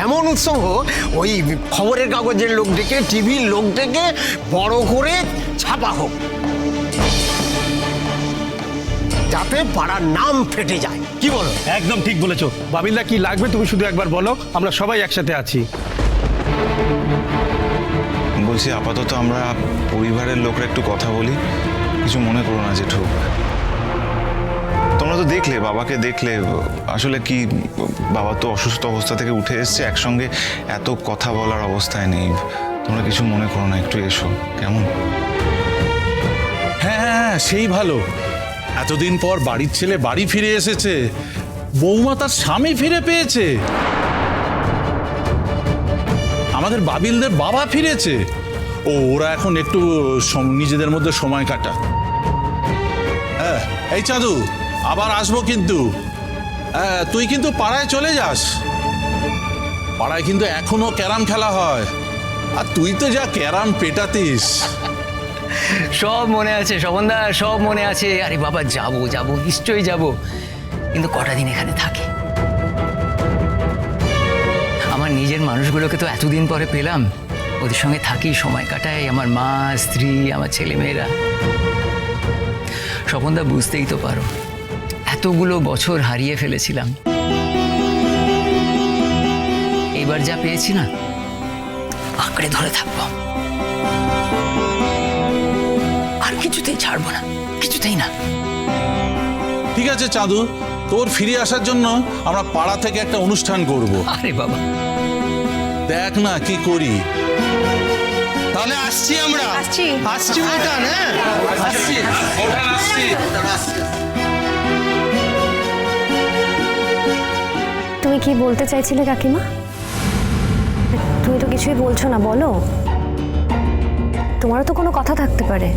এমন উৎসব হোক ওই খবরের কাগজের লোক ডেকে টিভির লোক ডেকে বড় করে ছাপা হোক। যাতে পাড়ার নাম ফেটে যায়। কি বলো? একদম ঠিক বলেছ। বাবিলদা কি লাগবে তুমি শুধু একবার বলো। আমরা সবাই একসাথে আছি। বলছি আপাতত আমরা পরিবারের লোকরা একটু কথা বলি। কিছু মনে করো না যে জেঠু। তোমরা তো দেখলে বাবাকে দেখলে আসলে কি বাবা তো অসুস্থ অবস্থা থেকে উঠে এসছে একসঙ্গে এত কথা বলার অবস্থায় নেই। তোমরা কিছু মনে করো না একটু এসো কেমন? হ্যাঁ হ্যাঁ হ্যাঁ, সেই ভালো। এতদিন পর বাড়ির ছেলে বাড়ি ফিরে এসেছে। বৌমা তার স্বামী ফিরে পেয়েছে। আমাদের বাবিলদের বাবা ফিরেছে। ও ওরা এখন একটু নিজেদের মধ্যে সময় কাটা হ্যাঁ এই চাঁদু। আবার আসব কিন্তু। তুই কিন্তু পাড়ায় চলে যাস। পাড়ায় কিন্তু এখনও ক্যারাম খেলা হয়। আর তুই তো যা ক্যারাম পেটাতিস। সব মনে আছে স্বপনদা সব মনে আছে। আরে বাবা, যাব যাব, নিশ্চয়ই যাব। কিন্তু কটা দিন এখানে থাকে? আমার নিজের মানুষগুলোকে তো এতদিন পরে পেলাম। ওদের সঙ্গে থাকি, সময় কাটাই। আমার মা, স্ত্রী, আমার ছেলেমেয়েরা। স্বপনদা বুঝতেই তো পারো। এতগুলো বছর হারিয়ে ফেলেছিলাম। এবার যা পেয়েছি না আঁকড়ে ধরে থাকব। আর কিছুতেই ছাড়বো না কিছুতেই না। ঠিক আছে চাঁদু তোর ফিরে আসার জন্য আমরা পাড়া থেকে একটা অনুষ্ঠান করব। আরে বাবা। দেখ না কি করি। তাহলে আসছি আমরা। আসছি। আসছি ওটান হ্যাঁ? আসছি। তুমি কি বলতে চাইছিলে কাকিমা? তুমি তো কিছুই বলছো না, বলো। তোমারও তো কোনো কথা থাকতে পারে।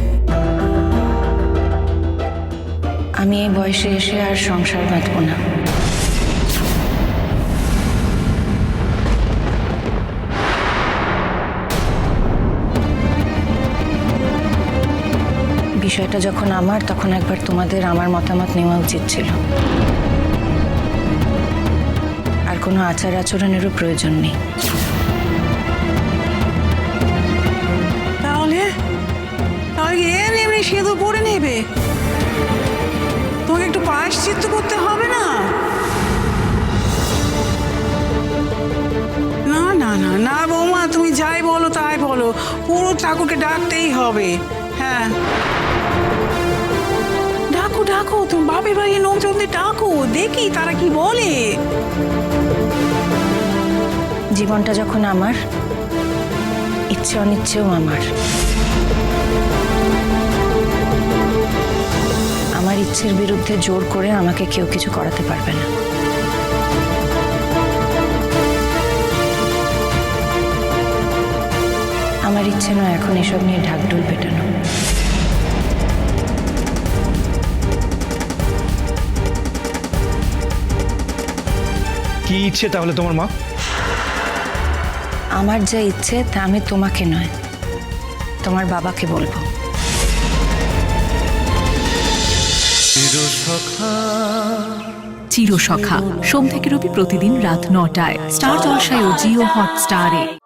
আমি এই বয়সে এসে আর সংসার বাঁধব না। বিষয়টা যখন আমার, তখন একবার তোমাদের আমার মতামত নেওয়া উচিত ছিল। কোনো আচার আচরণেরও প্রয়োজন নেই। তাহলে? তাহলে এর এমনি সেতু পড়ে নেবে? তোমাকে একটু পায়শ্চিত্ত করতে হবে না? না না না না বৌমা, তুমি যাই বলো, তাই বলো। পুরো ঠাকুরকে ডাকতেই হবে। হ্যাঁ। ডাকো ডাকো তুমি বাপের বাড়ির লোকজনদের ডাকো, দেখি তারা কি বলে। জীবনটা যখন আমার, ইচ্ছে অনিচ্ছেও আমার। আমার ইচ্ছের বিরুদ্ধে জোর করে আমাকে কেউ কিছু করাতে পারবে না। আমার ইচ্ছে নয় এখন এসব নিয়ে ঢাকঢোল পেটানো। কি ইচ্ছে তাহলে তোমার মা? আমার যা ইচ্ছে তা আমি তোমাকে নয় তোমার বাবাকে বলব। চিরসখা। সোম থেকে রবি প্রতিদিন রাত নটায়। স্টার জলসায় ও জিও হটস্টারে।